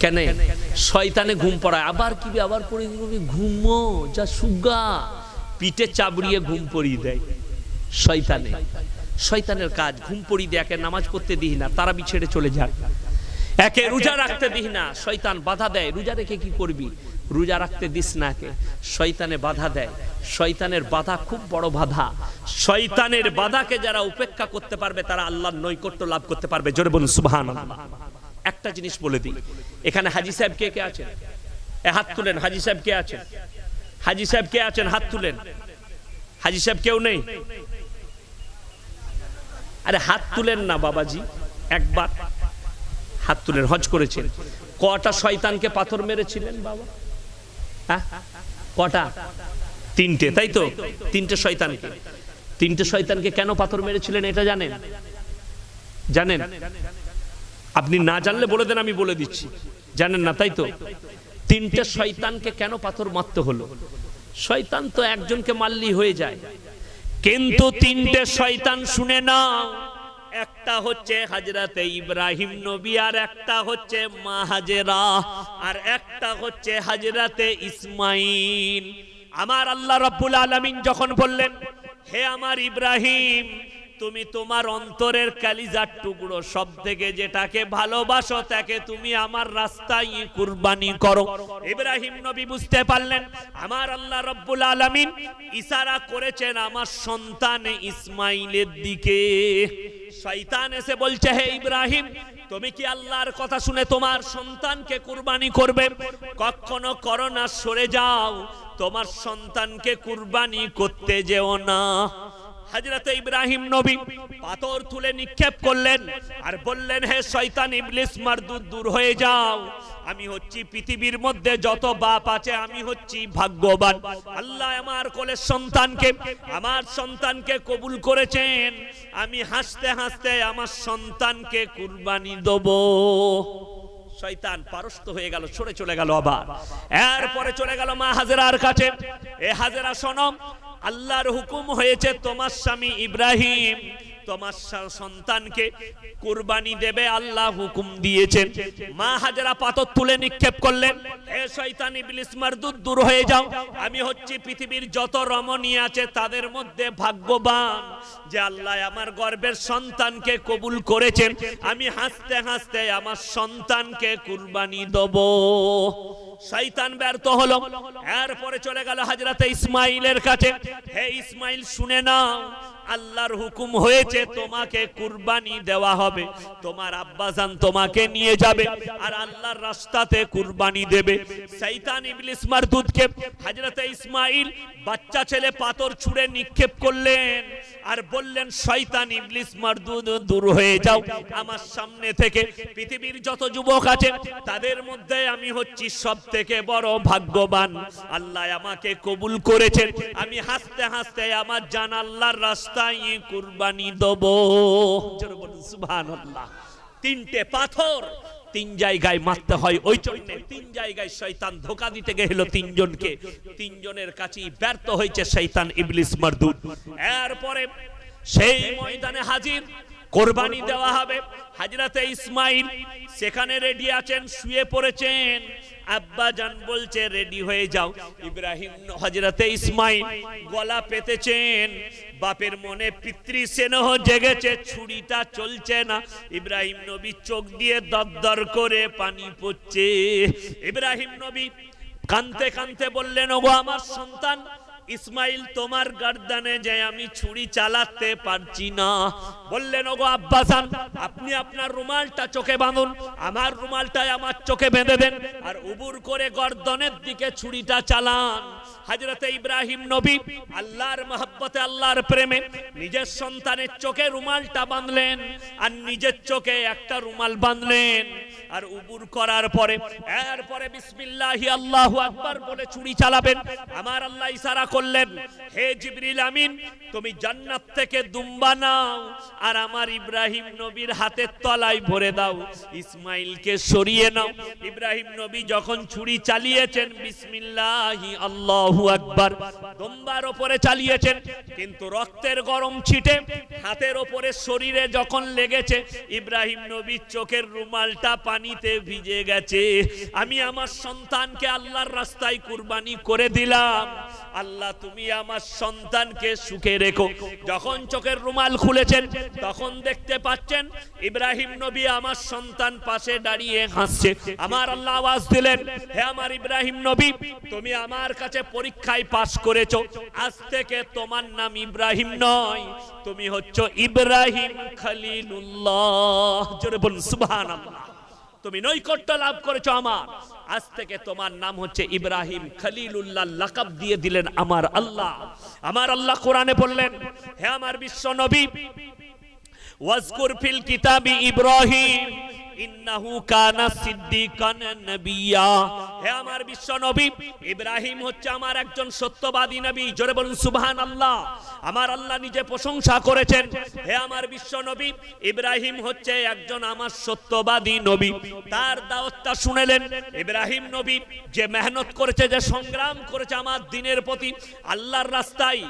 কেন শয়তানে ঘুম পড়ায়। আবার কি আবার পড়ে ঘুমো, যা সুগা। পিঠে চাবড়িয়ে ঘুম পড়িয়ে দেয় শয়তানে। শয়তানের কাজ, ঘুম পড়িয়ে দেয় একে নামাজ পড়তে দিই না তারা বিছেড়ে চলে যায়। একে রোজা রাখতে দিই না, শয়তান বাধা দেয়। রোজা রেখে কি করবি? রোজা রাখতে দিস না কে? শয়তানে বাধা দেয়। শয়তানের বাধা খুব বড় বাধা। শয়তানের বাধাকে যারা উপেক্ষা করতে পারবে, তারা আল্লাহর নৈকট্য লাভ করতে পারবে। জোরে বলুন সুবহান একটা জিনিস বলে দিই। এখানে হাজি সাহেব কে কে আছেন? এ, হাত তুলেন। হাজি সাহেব কে আছেন? হাজি সাহেব কে আছেন? হাত তুলেন। হাজি সাহেব কেউ নেই? আরে, হাত তুলেন না বাবাজি। একবার হাত তুলেন, হজ করেছেন। কটা শয়তানকে পাথর মেরেছিলেন বাবা? কটা? তিনটে, তাই তো? তিনটে শয়তানকে। তিনটে শয়তানকে কেন পাথর মেরেছিলেন এটা জানেন? জানেন? আপনি না জানলে বলে দেন, আমি বলে দিচ্ছি। জানেন না, তাই তো? তিনটে শয়তানকে কেন পাথর মারতে হলো? শয়তান তো একজনকে মারলেই হয়ে যায়। কিন্তু তিনটে শয়তান শুনে নাও একটা হচ্ছে হাজরাতে ইব্রাহিম নবী, আর একটা হচ্ছে মা হাজেরা, আর একটা হচ্ছে হাজরাতে ইসমাইল। আমার আল্লাহ রব্বুল আলমিন যখন বললেন, হে আমার ইব্রাহিম তুমি তোমার অন্তরের কালিজার টুকরো সব থেকে যেটাকে ভালোবাসো তাকে তুমি আমার রাস্তায় কুরবানি করো। ইব্রাহিম নবী বুঝতে পারলেন, আমার আল্লাহ রব্বুল আলামিন ইশারা করেছেন আমার সন্তান ইসমাইলের দিকে। শয়তান এসে বলছে, হে ইব্রাহিম, তুমি কি আল্লাহর কথা শুনে তোমার সন্তানকে কুরবানি করবে? কখনো করো না সরে যাও, তোমার সন্তানকে কুরবানি করতে যেও না। হাজরত ইব্রাহিম নবী পাথর তুলে নিক্ষেপ করলেন আর বললেন, হে শয়তান, ইবলিস মারদুদ দূর হয়ে যাও। আমি হচ্ছি পৃথিবীর মধ্যে যত বাপ আছে, আমি হচ্ছি ভাগ্যবান। আল্লাহ আমার কোলের সন্তানকে, আমার সন্তানকে কবুল করেছেন। আমি হাসতে হাসতে আমার সন্তানকে কুরবানি দেবো। শয়তান পারস্ত হয়ে গেল, সরে চলে গেল আবার। এরপরে চলে গেল মা হাজেরার কাছে। এ হাজেরা সনম আল্লাহর হুকুম হয়েছে তোমার স্বামী ইব্রাহিম। তোমার সন্তানকে কুরবানি দেবে, আল্লাহ হুকুম দিয়েছেন। মা হাজেরা পাথর তুলে নিক্ষেপ করলেন, হে শয়তান, ইবলিস মারদুদ, দূর হয়ে যাও। আমি হচ্ছি পৃথিবীর যত রমণী আছে, তাদের মধ্যে ভাগ্যবান যে আল্লাহ আমার গর্বের সন্তানকে কবুল করেছেন। আমি হাসতে হাসতে আমার সন্তানকে কুরবানি দেব। শয়তান ব্যর্থ হলো। এরপরে চলে গেল হাজরাতে ইসমাইলের কাছে। হে ইসমাইল, শুনে নাও আল্লাহর হুকুম হয়েছে, তোমাকে কুরবানি দেওয়া হবে। তোমার আব্বাজান তোমাকে নিয়ে যাবে আর আল্লাহর রাস্তাতে কুরবানি দেবে। শয়তান ইবলিস মারদুদকে হযরতে ইসমাইল বাচ্চা ছেলে পাথর ছুঁড়ে নিক্ষেপ করলেন আর বললেন, শয়তান ইবলিস মারদুদ, দূর হয়ে যাও। আমার সামনে থেকে পৃথিবীর যত যুবক আছে, তাদের মধ্যে আমি হচ্ছি সব থেকে বড় ভাগ্যবান। আল্লাহ আমাকে কবুল করেছেন। আমি হাসতে হাসতে আমার জান আল্লাহর রাস্তায় কুরবানি দেব। সুবহানাল্লাহ। তিনটে পাথর, তিন জায়গায় মারতে হয়। ওই জন্য তিন জায়গায় শয়তান ধোকা দিতে গেল তিনজনকে। তিনজনের কাছেই ব্যর্থ হয়েছে শয়তান ইবলিস মারদুদ। এরপরে সেই ময়দানে হাজির, কোরবানি দেওয়া হবে। হাজরাতে ইসমাইল, সেখানে রেডি আছেন, শুয়ে পড়েছেন। আব্বা জান বলছে রেডি হয়ে যাও। ইব্রাহিম হজরতে ইসমাইল গলা পেতেছেন। বাপের মনে পিতৃ স্নেহ জেগেছে, ছুরিটা চলছে না। ইব্রাহিম নবী চোখ দিয়ে দরদর করে পানি পড়ছে। ইব্রাহিম নবী কানতে কানতে বললেন, ওগো আমার সন্তান ইসমাইল, তোমার গর্দানে যে আমি ছুরি চালাতে পারছি না। বললেন, ওগো আব্বাসান, আপনি আপনার রুমালটা চোখে বাঁধুন, আমার রুমালটাই আমার চোখে বেঁধে দেন আর উবুর করে গর্দনের দিকে ছুরিটা চালান। হাজরতে ইব্রাহিম নবী আল্লাহর মহব্বতে, আল্লাহর প্রেমে নিজের সন্তানের চোখে রুমালটা বাঁধলেন আর নিজের চোখে একটা রুমাল বাঁধলেন। আর উবুর করার পরে, এরপরে বিসমিল্লাহি আল্লাহু আকবার বলে ছুরি চালাবেন। আমার আল্লাহ ইশারা করলেন, হে জিবরিল আমিন, তুমি জান্নাত থেকে দুম্বা নাও আর আমার ইব্রাহিম নবীর হাতের তলায় ভরে দাও, ইসমাইলকে সরিয়ে নাও। ইব্রাহিম নবী যখন ছুরি চালিয়েছেন, বিসমিল্লাহি আল্লাহু আকবার, দুম্বার ওপরে চালিয়েছেন, কিন্তু রক্তের গরম ছিটে হাতের ওপরে শরীরে যখন লেগেছে, ইব্রাহিম নবীর চোখের রুমালটা পানিতে ভিজে গেছে। আমি আমার সন্তানকে আল্লাহর রাস্তায় কুরবানি করে দিলাম। আল্লাহ, তুমি আমার সন্তানকে সুখে রেখো। যখন চোখের রুমাল খুলেছেন, তখন দেখতে পাচ্ছেন ইব্রাহিম নবী আমার সন্তান পাশে দাঁড়িয়ে হাসছে। আমার আল্লাহ আওয়াজ দিলেন, হে আমার ইব্রাহিম নবী, তুমি আমার কাছে পরীক্ষায় পাশ করেছ। আজ থেকে তোমার নাম ইব্রাহিম নয়, তুমি হচ্ছ ইব্রাহিম খালিলুল্লাহ। জোরে বলুন, সুবহানাল্লাহ। তুমি নৈকট্য লাভ করেছ আমার। আজ থেকে তোমার নাম হচ্ছে ইব্রাহিম খালিলুল্লাহ লাকাব দিয়ে দিলেন আমার আল্লাহ। আমার আল্লাহ কোরআনে বললেন, হে আমার বিশ্ব নবী, ওয়াজকুর ফিল কিতাবি ইব্রাহিম, ইন্নাহু কানা সিদ্দিকান নবিয়্যা হে আমার বিশ্ব নবী, ইব্রাহিম হচ্ছে আমার একজন সত্যবাদী নবী। জোরে বলুন সুবহান আল্লাহ আমার আল্লাহ নিজে প্রশংসা করেছেন। হে আমার বিশ্ব নবী, ইব্রাহিম হচ্ছে একজন আমার সত্যবাদী নবী। তার দাওয়াতটা শুনেলেন। ইব্রাহিম নবী যে মেহনত করেছে, যে সংগ্রাম করেছে আমার দিনের প্রতি, আল্লাহর রাস্তায়।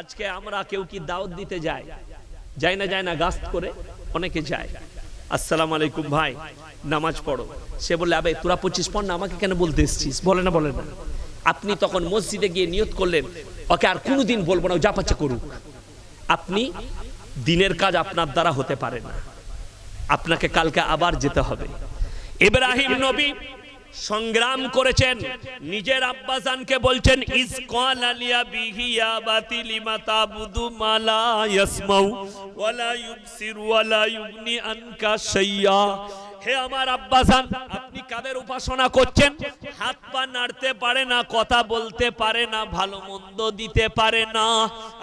আজকে আমরা কেউ কি দাওয়াত দিতে যায়? যায় না যায় না গাস্ত করে অনেকে যায়। আসসালামু আলাইকুম ভাই। নামাজ পড়ো। সে বললে, আবে, তোরা পঁচিশ পড় না আমাকে কেন বলতে এসছিস? বলে না বলে না। আপনি তখন মসজিদে গিয়ে নিয়ত করলেন, ওকে আর কোনোদিন বলব না যা পাচ্ছে করুক। আপনি, দিনের কাজ আপনার দ্বারা হতে পারে না। আপনাকে কালকে আবার যেতে হবে। ইব্রাহিম নবী সংগ্রাম করেছেন। নিজের আব্বাসানকে বলছেন, ইস কল আলিয়া বিহিয়া বাতিলি মাতা বুদু মালা ইয়াসমাউ ওয়ালা ইউবসির ওয়ালা ইউগনি আনকা শাইয়া। হে আমার আব্বাসান আপনি কাদের উপাসনা করছেন? হাত পা নাড়তে পারে না, কথা বলতে পারে না, ভালো মন্দ দিতে পারে না।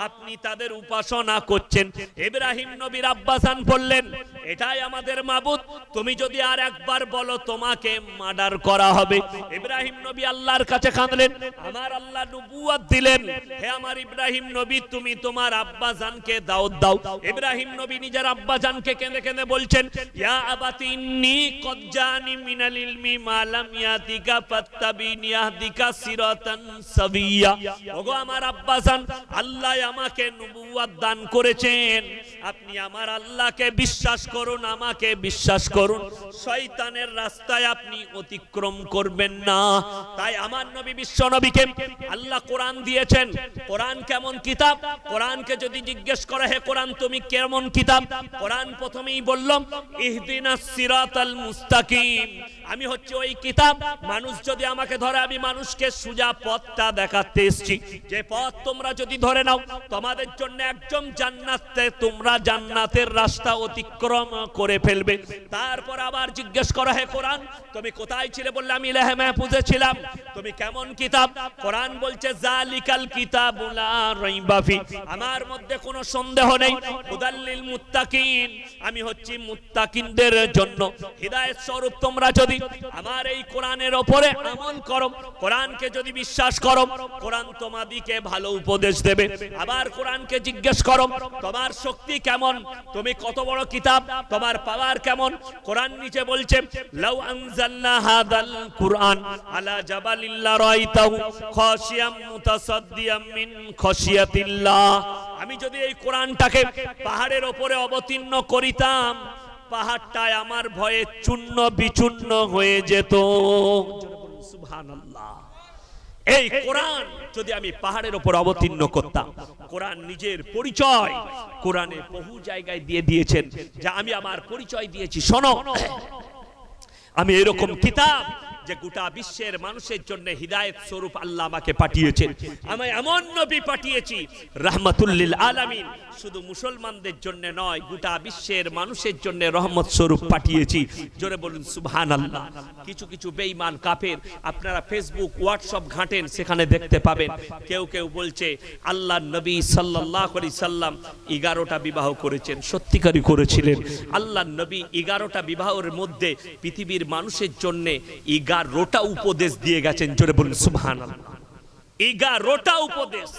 আপনি তাদের উপাসনা করছেন। ইব্রাহিম নবীর আব্বাসান বললেন, এটাই আমাদের মাবুদ। তুমি যদি আর একবার বলো, তোমাকে মার্ডার করা হবে। ইব্রাহিম নবী আল্লাহর কাছে কাঁদলেন, আমার আল্লাহ নবুয়াত দিলেন। হে আমার ইব্রাহিম নবী, তুমি তোমার আব্বাজানকে দাও দাও। ইব্রাহিম নবী নিজের আব্বাজানকে কেঁদে কেঁদে বলছেন, ইয়া আবাতি আপনি আমার আল্লাহকে বিশ্বাস করুন, আমাকে বিশ্বাস করুন। রাস্তায় আপনি অতিক্রম করবেন না। তাই আমার নবী বিশ্ব নবীকে আল্লাহ কোরআন দিয়েছেন। কোরআন কেমন কিতাব? কোরআনকে যদি জিজ্ঞেস করা, হে কোরআন, তুমি কেমন কিতাব? কোরআন প্রথমেই বললাম ইহদিনাস সিরাতাল মুস্তাকিম। আমি হচ্ছে ওই কিতাব, মানুষ যদি আমাকে ধরে, আমি মানুষকে সুজা পথটা দেখাতে এসেছি। যে পথ তোমরা যদি ধরে নাও, তোমাদের জন্য একদম জান্নাতে তোমরা জান্নাতের রাস্তা অতিক্রম করে ফেলবে। তারপর আবার জিজ্ঞেস করা হে কোরআন, তুমি কোথায় ছিলে? বললে, আমি লেহে মাহফুজে ছিলাম। তুমি কেমন কিতাব? কোরআন বলছে, জালিকাল কিতাবুলা রাইবাফি আমার মধ্যে কোনো সন্দেহ নেই। হুদাল্লিল মুত্তাকিন। আমি হচ্ছি মুত্তাকিনদের জন্য। হিদায়াত স্বরূপ তোমরা যদি আমার এই কোরআনের ওপরে আমল করো, কোরআনকে যদি বিশ্বাস করো, কোরআন তোমাদিকে ভালো উপদেশ দেবে। আবার কোরআনকে জিজ্ঞেস করো, তোমার শক্তি কেমন? তুমি কত বড় কিতাব? তোমার পাওয়ার কেমন? কোরআন নিচে বলছে, লাউ আনজালনা হাদাল কুরআন আলা জাবালিল্লা রাইতাহু খাশিয়াম মুতাসাদ্দিয়াম মিন খাশিয়াতিল্লাহ। আমি যদি এই কোরআনটাকে পাহাড়ের ওপরে অবতীর্ণ করিতাম পাহাড়টায় আমার ভয়ে চূর্ণ বিচূর্ণ হয়ে যেত। এই কোরআন যদি আমি পাহাড়ের ওপর অবতীর্ণ করতাম, কোরআন নিজের পরিচয় কোরআনে বহু জায়গায় দিয়ে দিয়েছেন, যা আমি আমার পরিচয় দিয়েছি। শোনো, আমি এরকম কিতাব যে গোটা বিশ্বের মানুষের জন্য হিদায়ত স্বরূপ আল্লাহ আমাকে পাঠিয়েছেন। আমি এমন নবী পাঠিয়েছি, রাহমাতুল্লিল আলামিন। শুধু মুসলমানদের জন্য নয়, গোটা বিশ্বের মানুষের জন্য রহমত স্বরূপ পাঠিয়েছি। জোরে বলুন সুবহান আল্লাহ কিছু কিছু বেঈমান কাফের আপনারা ফেসবুক, হোয়াটসঅ্যাপ ঘাঁটেন, সেখানে দেখতে পাবেন। কেউ কেউ বলছে, আল্লাহ নবী সাল্লাল্লাহু আলাইহি সাল্লাম এগারোটা বিবাহ করেছেন, সত্যিকারই করেছিলেন। আল্লাহ নবী এগারোটা বিবাহের মধ্যে পৃথিবীর মানুষের জন্য এগারোটা উপদেশ দিয়ে গেছেন, জোরে বলুন সুহান এগারোটা উপদেশ।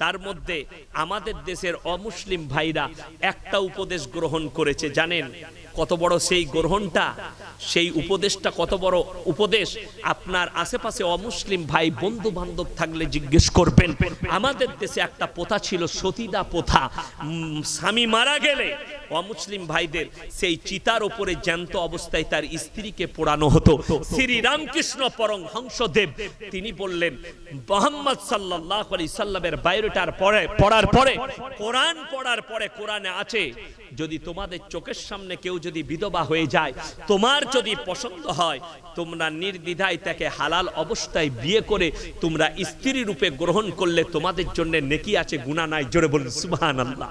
তার মধ্যে আমাদের দেশের অমুসলিম ভাইরা একটা উপদেশ গ্রহণ করেছে, জানেন? কত বড় সেই গ্রহণটা, সেই উপদেশটা কত বড় উপদেশ। আপনার আশেপাশে অমুসলিম ভাই বন্ধু বান্ধব থাকলে জিজ্ঞেস করবেন, আমাদের দেশে একটা প্রথা ছিল সতীদা প্রথা। স্বামী মারা গেলে অমুসলিম ভাইদের সেই চিতার ওপরে জ্যান্ত অবস্থায় তার স্ত্রীকে পোড়ানো হতো। শ্রী রামকৃষ্ণ পরং হংসদেব তিনি বললেন, মোহাম্মদ সাল্লাহ আলি সাল্লামের বায়োটার পরে, পড়ার পরে, কোরআন পড়ার পরে কোরআনে আছে, যদি তোমাদের চোখের সামনে কেউ যদি বিধবা হয়ে যায়, তোমার যদি পছন্দ হয়, তোমরা নির্দ্বিধায় তাকে হালাল অবস্থায় বিয়ে করে তোমরা স্ত্রী রূপে গ্রহণ করলে তোমাদের জন্য নেকি আছে গুণা নাই, জোরে বলুন, সুবহানাল্লাহ।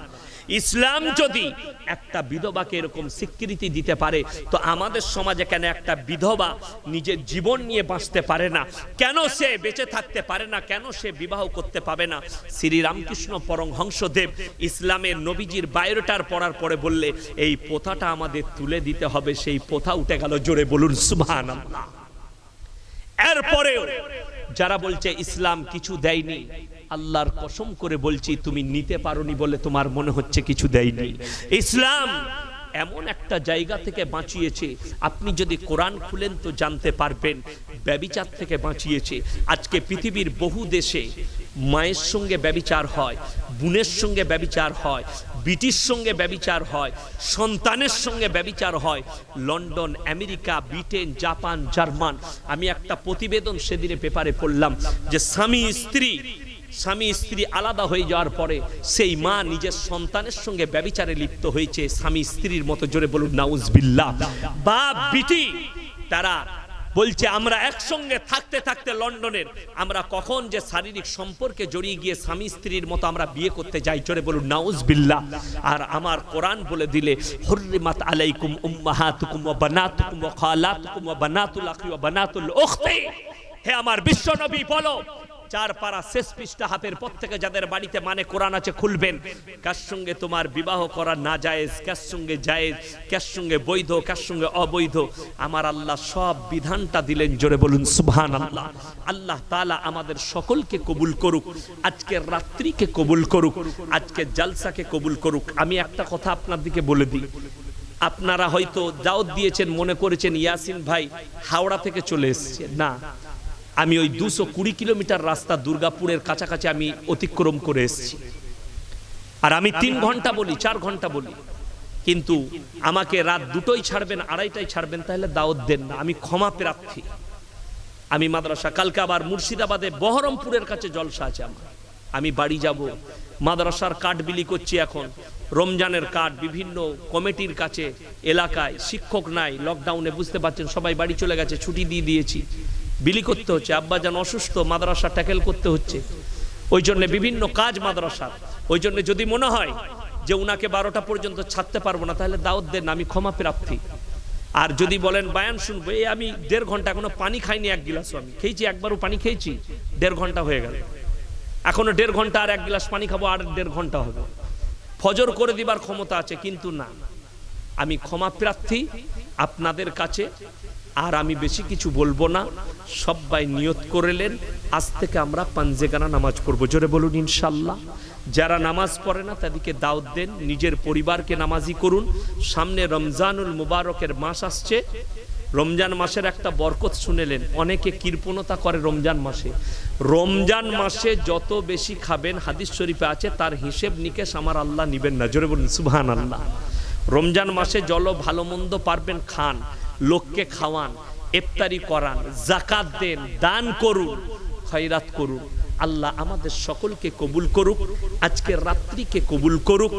ইসলাম যদি একটা বিধবাকে এরকম স্বীকৃতি দিতে পারে, তো আমাদের সমাজে কেন একটা বিধবা নিজের জীবন নিয়ে বাঁচতে পারে না? কেন সে বেঁচে থাকতে পারে না? কেন সে বিবাহ করতে পাবে না? শ্রী রামকৃষ্ণ পরং হংসদেব ইসলামের নবীজির বায়োটার পড়ার পরে বললে, এই প্রথাটা আমাদের তুলে দিতে হবে, সেই প্রথা উঠে গেল, জোরে বলুন, সুবহানাল্লাহ। এরপরেও যারা বলছে, ইসলাম কিছু দেয়নি আল্লাহর কসম করে বলছি, তুমি নিতে পারোনি বলে তোমার মনে হচ্ছে কিছু দেয়নি। ইসলাম এমন একটা জায়গা থেকে বাঁচিয়েছে, আপনি যদি কোরআন খুলেন তো জানতে পারবেন, ব্যবিচার থেকে বাঁচিয়েছে। আজকে পৃথিবীর বহু দেশে মায়ের সঙ্গে ব্যবিচার হয়, বোনের সঙ্গে ব্যবিচার হয় বিটির সঙ্গে ব্যবিচার হয়, সন্তানের সঙ্গে ব্যবিচার হয়, London, America, Britain, Japan, German. আমি একটা প্রতিবেদন সেদিনে পেপারে পড়লাম যে স্বামী স্ত্রী স্বামী স্ত্রী আলাদা হয়ে যাওয়ার পরে সেই মা নিজের সন্তানের সঙ্গে ব্যবিচারে লিপ্ত হয়েছে। স্বামী স্ত্রীর মতো জোরে বলুন, নাউজবিল্লাহ। বাপ, বিটি, তারা বলছে, আমরা একসঙ্গে থাকতে থাকতে লন্ডনের, আমরা কখন যে শারীরিক সম্পর্কে জড়িয়ে গিয়ে স্বামী স্ত্রীর মতো আমরা বিয়ে করতে যাই? চলে বলুন নাউজ বিল্লাহ আর আমার কোরআন বলে দিলে, হুররিমাত আলাইকুম উম্মাহাতুকুম ওয়া বানাতুকুম ওয়া খালাতুকুম ওয়া বানাতুল আখি ওয়া বানাতুল উখতি। হে আমার বিশ্ব নবী, বলো চার পারা শেষ পৃষ্ঠা হাতের পর থেকে যাদের বাড়িতে মানে কোরআন আছে, খুলবেন। কার সঙ্গে তোমার বিবাহ করা না জায়েজ? কার সঙ্গে জায়েজ? কার সঙ্গে বৈধ, কার সঙ্গে অবৈধ? আমার আল্লাহ সব বিধানটা দিলেন, জোরে বলুন সুবহান আল্লাহ আল্লাহ তালা আমাদের সকলকে কবুল করুক আজকের রাত্রিকে কবুল করুক আজকের জালসাকে কবুল করুক। আমি একটা কথা আপনার দিকে বলে দিই। আপনারা হয়তো দাওয়াত দিয়েছেন, মনে করেছেন, ইয়াসিন ভাই হাওড়া থেকে চলে এসেছে। না আমি ওই দুশো কুড়ি কিলোমিটার রাস্তা দুর্গাপুরের কাছাকাছি আমি অতিক্রম করে এসেছি। আর আমি তিন ঘণ্টা বলি, চার ঘণ্টা বলি। কিন্তু আমাকে রাত দুটোই ছাড়বেন আড়াইটাই ছাড়বেন, তাহলে দাওয়াত দেন না। আমি ক্ষমা প্রার্থী। আমি মাদ্রাসা, কালকে আবার মুর্শিদাবাদে বহরমপুরের কাছে জলসা আছে আমার। আমি বাড়ি যাব, মাদ্রাসার কাঠ বিলি করছি এখন। রমজানের কাঠ বিভিন্ন কমিটির কাছে, এলাকায়, শিক্ষক নাই লকডাউনে বুঝতে পারছেন, সবাই বাড়ি চলে গেছে, ছুটি দিয়ে দিয়েছি। বিলি করতে হচ্ছে আব্বাজান অসুস্থ, মাদ্রাসা ট্যাকেল করতে হচ্ছে। ওই জন্য বিভিন্ন কাজ মাদ্রাসার। ওই জন্য যদি মনে হয় যে উনাকে বারোটা পর্যন্ত ছাড়তে পারব না, তাহলে দাওয়াত দেন, আমি ক্ষমা প্রার্থী। আর যদি বলেন, বায়ান শুনব এই আমি দেড় ঘণ্টা এখনও পানি খাইনি এক গিলাস আমি। খেয়েছি, একবারও পানি খেয়েছি, দেড় ঘণ্টা হয়ে গেল। এখনও দেড় ঘণ্টা আর এক গিলাস পানি খাব, আর দেড় ঘণ্টা হবে। ফজর করে দিবার ক্ষমতা আছে, কিন্তু না। আমি ক্ষমা প্রার্থী, আপনাদের কাছে আর আমি বেশি কিছু বলব না। সবাই নিয়ত করেলেন আজ থেকে আমরা পাঞ্জেগানা নামাজ পড়ব। জোরে বলুন ইনশাল্লাহ যারা নামাজ পড়ে না, তাদেরকে দাওয়াত দেন। নিজের পরিবারকে নামাজি করুন। সামনে রমজানুল মুবারকের মাস আসছে। রমজান মাসের একটা বরকত শুনেলেন। অনেকে কৃপণতা করে রমজান মাসে। রমজান মাসে যত বেশি খাবেন, হাদিস শরীফে আছে, তার হিসেব নিকেশ আমার আল্লাহ নিবেন না। জোরে বলুন সুবহান আল্লাহ রমজান মাসে জল ভালো মন্দ পারবেন, খান। লোককে খাওয়ান, ইফতারি করান জাকাত দেন, দান করুন, খয়রাত করুন। আল্লাহ আমাদের সকলকে কবুল করুক, আজকে রাত্রিকে কবুল করুক।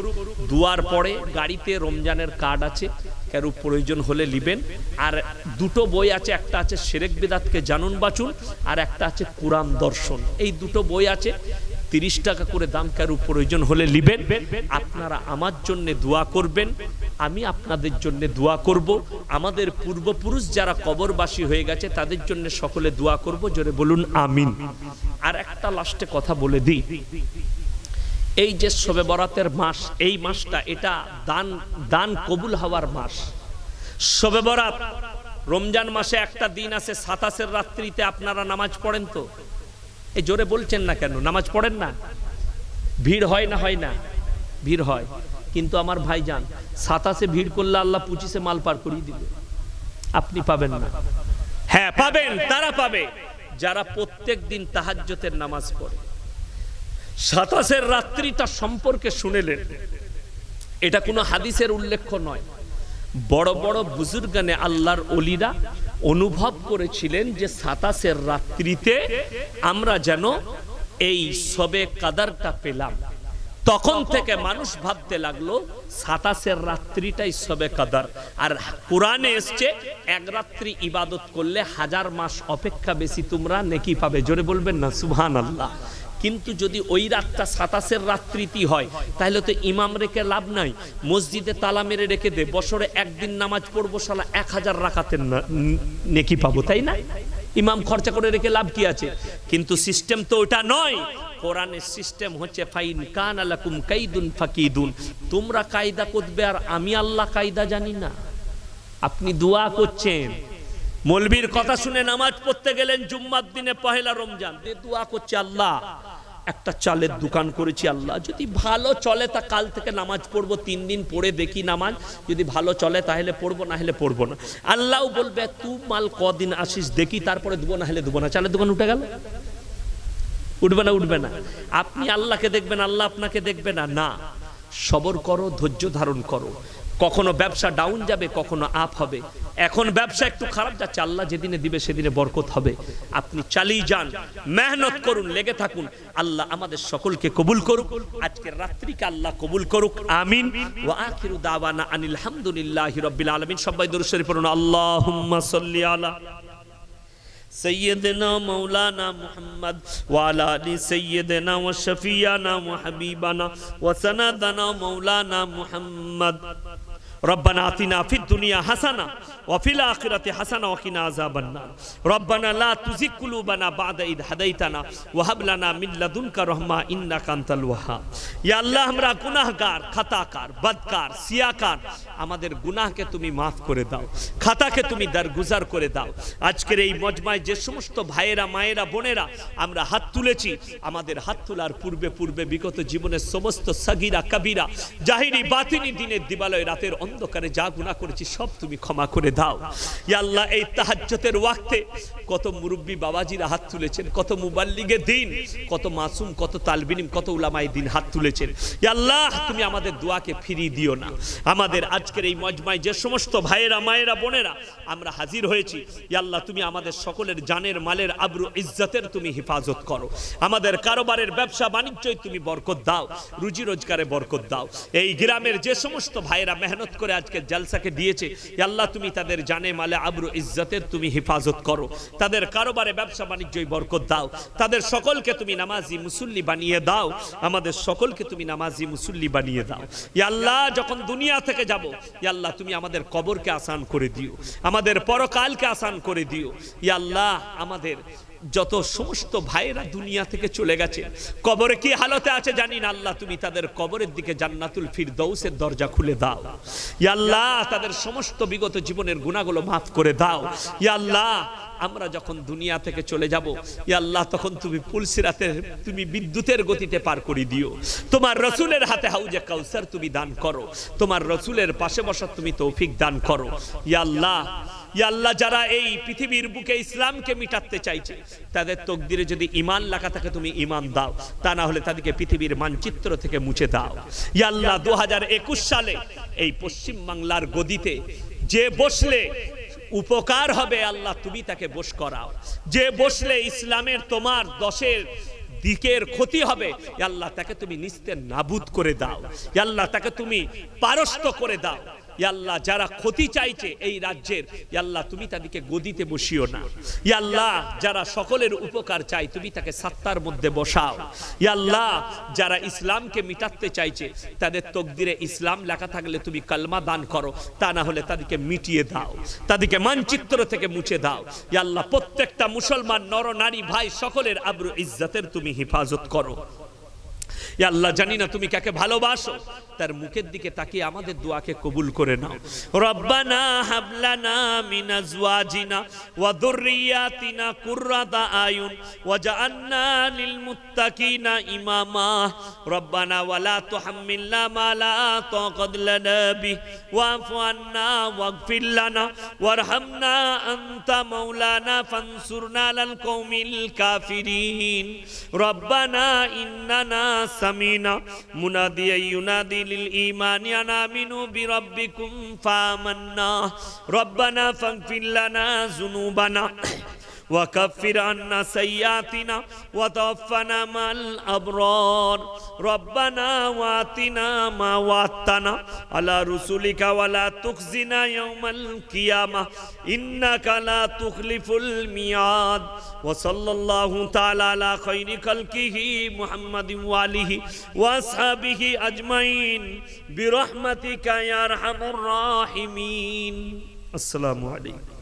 দুয়ার পরে গাড়িতে রমজানের কার্ড আছে, কারও প্রয়োজন হলে লিবেন আর দুটো বই আছে, একটা আছে সেরেক বেদাতকে জানুন বাঁচুন, আর একটা আছে কোরআন দর্শন। এই দুটো বই আছে তিরিশ টাকা করে দাম কারও প্রয়োজন হলে লিবেন আপনারা আমার জন্য দোয়া করবেন, আমি আপনাদের জন্য দোয়া করব। আমাদের পূর্বপুরুষ যারা কবরবাসী হয়ে গেছে, তাদের জন্য সকলে দোয়া করব। জোরে বলুন, আমিন। আর একটা লাস্টে কথা বলে দিই। এই যে শবে বরাতের মাস, এই মাসটা এটা দান দান কবুল হওয়ার মাস। শবে বরাত, রমজান মাসে একটা দিন আছে, সাতাশের রাত্রিতে আপনারা নামাজ পড়েন তো? এই জোরে বলছেন না কেন? নামাজ পড়েন না? ভিড় হয় না হয় না? ভিড় হয়। কিন্তু আমার ভাই যান সাতাশে ভিড় করলে আল্লাহ পঁচিশে মাল পার করিয়ে দিবে। আপনি পাবেন না। হ্যাঁ পাবেন, তারা পাবে। যারা প্রত্যেক দিন তাহাজ্জতের নামাজ পড়ে, সাতাশের রাত্রিটা সম্পর্কে শুনেলেন। এটা কোনো হাদিসের উল্লেখ্য নয়। বড় বড় বুজুর্গানে আল্লাহর অলিরা অনুভব করেছিলেন যে সাতাশের রাত্রিতে আমরা যেন এই সবে কাদারটা পেলাম। তখন থেকে মানুষ ভাবতে লাগল, সাতাশের রাত্রিটাই সবে কাদার। আর কোরআনে এসছে, এক রাত্রি ইবাদত করলে হাজার মাস অপেক্ষা বেশি তোমরা নেকি পাবে। জোরে বলবেন না সুবহান আল্লাহ কিন্তু যদি ওই রাতটা সাতাশের রাত্রিটি হয়, তাহলে তো ইমাম রেখে লাভ নাই। মসজিদে তালা মেরে রেখে দে, বছরে একদিন নামাজ পড়ব সালা এক হাজার রাখাতেন না নেকি পাবো, তাই না? ইমাম খরচা করে রেখে লাভ কি আছে? কিন্তু সিস্টেম তো ওটা নয়। কোরআনের সিস্টেম হচ্ছে, ফাইন কান আলাকুম কাইদুন ফাকিদুন। তোমরা কায়দা করবে আর আমি আল্লাহ কায়দা জানি না। আপনি দোয়া করছেন মলবির কথা শুনে নামাজ পড়তে গেলেন জুম্মার দিনে পহেলা রমজান। দোয়া করছে আল্লাহ, একটা চালের দোকান করেছি আল্লাহ, যদি ভালো চলে তা কাল থেকে নামাজ পড়ব, তিন দিন পড়ে দেখি নামাজ, যদি ভালো চলে তাহলে পড়ব, না হলে পড়ব না। আল্লাহ বলবে তু মাল কদিন আসিস দেখি, তারপরে দেবো না হলে দেবো না। চালের দোকান উঠে গেল? উঠবে না উঠবে না? আপনি আল্লাহকে দেখবেন, আল্লাহ আপনাকে দেখবে না? না। সবর করো, ধৈর্য ধারণ করো। কখনো ব্যবসা ডাউন যাবে, কখনো আপ হবে। এখন ব্যবসা একটু খারাপ যাচ্ছে, আল্লাহ যেদিনে দিবে সেদিনে বরকত হবে। আপনি চালিয়ে যান, মেহনত করুন, লেগে থাকুন। আল্লাহ আমাদের সকলকে কবুল করুক। আজকের রাত্রিকে আল্লাহ কবুল করুক। আমিন। ও আখিরু দাওয়ানা আনিল হামদুলিল্লাহ রব্বিল আলমিন। সবাই দরুদ শরীফ পড়ুন, আল্লাহুম্মা সাল্লি আলা سيدنا مولانا محمد وعلى آل سيدنا وشفيعنا وحبيبنا وسندنا مولانا محمد. রব্বানা আতিনা ফিদ দুনিয়া হাসানা ওয়াফিল আখিরাতে হাসানা ওয়াকিনা আযাবান নার। রব্বানা লা তুজিগ কুলুবানা বাদা ইদ হাদাইতানা ওয়া হাব লানা মিন লাদুনকা রাহমা ইন্নাকা আনতাল ওয়াহ্হাব ইয়া আল্লাহ, আমরা গুনাহগার, খাতাকার, বদকার, সিয়াকার, আমাদের গুনাহকে তুমি maaf করে দাও, খাতাকে তুমি দরগুজার করে দাও। আজকের এই মজমায় যে সমস্ত ভাইয়েরা, মায়েরা, বোনেরা আমরা হাত তুলেছি, আমাদের হাত তোলার পূর্বে পূর্বে বিগত জীবনের সমস্ত সাগিরা, কবিরা, জাহিরি, বাতিনি দিনের দিবালয় রাতের অন্ধকারে যা গুনাহ করেছি, সব তুমি ক্ষমা করে দাও। ইয়া আল্লাহ, এই তাহাজ্জতের ওয়াক্তে কত মুরব্বী বাবাজিরা হাত তুলেছেন, কত মুবাল্লিগে দিন, কত মাসুম, কত তালবিনিম, কত উলামাই দিন হাত তুলেছেন। ইয়া আল্লাহ, তুমি আমাদের দোয়াকে ফিরিয়ে দিও না। আমাদের আজকের এই মজমায় যে সমস্ত ভাইয়েরা, মায়েরা, বোনেরা আমরা হাজির হয়েছি, ইয়া আল্লাহ, তুমি আমাদের সকলের জানের মালের আব্রু ইজ্জতের তুমি হেফাজত করো। আমাদের কারোবারের ব্যবসা বাণিজ্যই তুমি বরকত দাও, রুজি রোজগারে বরকত দাও। এই গ্রামের যে সমস্ত ভাইয়েরা মেহনত করে আজকে জলসাকে দিয়েছে। আল্লাহ, তুমি তাদের জানে মালে আবরু ইজ্জতের তুমি হেফাজত করো। তাদের কারোবারে ব্যবসা বাণিজ্যই বরকত দাও। তাদের সকলকে তুমি নামাজি মুসল্লি বানিয়ে দাও। আমাদের সকলকে তুমি নামাজি মুসল্লি বানিয়ে দাও। আল্লাহ, যখন দুনিয়া থেকে যাব আল্লাহ, তুমি আমাদের কবরকে আসান করে দিও। আমাদের পরকালকে আসান করে দিও। আল্লাহ, আমাদের যত সমস্ত ভাইয়েরা দুনিয়া থেকে চলে গেছে, কবরে কি হালতে আছে জানি না। আল্লাহ, তুমি তাদের কবরের দিকে জান্নাতুল ফির দৌসের দরজা খুলে দাও। ইয়াল্লাহ তাদের সমস্ত বিগত জীবনের গুণাগুলো মাফ করে দাও। ইয়া আল্লাহ আমরা যখন দুনিয়া থেকে চলে যাব ইয়া আল্লাহ, তখন তুমি পুলসিরাতের তুমি বিদ্যুতের গতিতে পার করে দিও। তোমার রসুলের হাতে হাউজে কাউসার তুমি দান করো। তোমার রসুলের পাশে বসার তুমি তৌফিক দান করো। ইয়া আল্লাহ আল্লাহ, যারা এই পৃথিবীর বুকে ইসলামকে মিটাতে চাইছে, তাদের তকদিরে যদি ইমান লেখা থাকে, তুমি ইমান দাও। তা না হলে তাদেরকে পৃথিবীর মানচিত্র থেকে মুছে দাও। ইয়া আল্লাহ দু সালে এই পশ্চিম বাংলার গদিতে যে বসলে উপকার হবে আল্লাহ, তুমি তাকে বস করাও। যে বসলে ইসলামের তোমার দশের দিকের ক্ষতি হবে আল্লাহ তাকে তুমি নিস্তে নাবুদ করে দাও। আল্লাহ তাকে তুমি পারস্ত করে দাও। আল্লাহ যারা ক্ষতি চাইছে এই রাজ্যের আল্লাহ তুমি তাদেরকে গদিতে বসিও না। আল্লাহ যারা সকলের উপকার চাই তুমি তাকে সাত্তার মধ্যে বসাও। আল্লাহ যারা ইসলামকে মিটাতে চাইছে, তাদের তকদিরে ইসলাম লেখা থাকলে তুমি কালমা দান করো, তা না হলে তাদেরকে মিটিয়ে দাও, তাদেরকে মানচিত্র থেকে মুছে দাও। আল্লাহ প্রত্যেকটা মুসলমান নর, নারী, ভাই, সকলের আব্রু ইজ্জতের তুমি হেফাজত করো। আল্লাহ, জানি না তুমি কাকে ভালোবাসো। তার মুখের দিকে তাকিয়ে আমাদের দোয়াকে কবুল করে নাও। রব্বানা হাবলানা মিন আজওয়াজিনা ওয়া যুররিয়াতিনা কুররাতা আয়ুন ওয়াজআলনা লিল মুত্তাকিনা ইমামা। রব্বানা ওয়ালা তুহাম্মিলনা মা লা তাকাত লানা বি ওয়াফু আন্না ওয়াগফির লানা ওয়ারহামনা আনতা মাওলানা ফানসুরনা আলাল কওমিল কাফিরিন। রব্বানা ইন্নানা سمينا مناديا ينادي للإيمان أنا آمنوا بربكم فآمنا. ربنا فاغفر لنا ذنوبنا. وكفر عنا سيئاتنا وتوفنا مع الأبرار ربنا واتنا ما وعدتنا على رسلك ولا تخزنا يوم القيامة إنك لا تخلف الميعاد وصلى الله تعالى على خير خلقه محمد وآله وأصحابه أجمعين برحمتك يا أرحم الراحمين السلام عليكم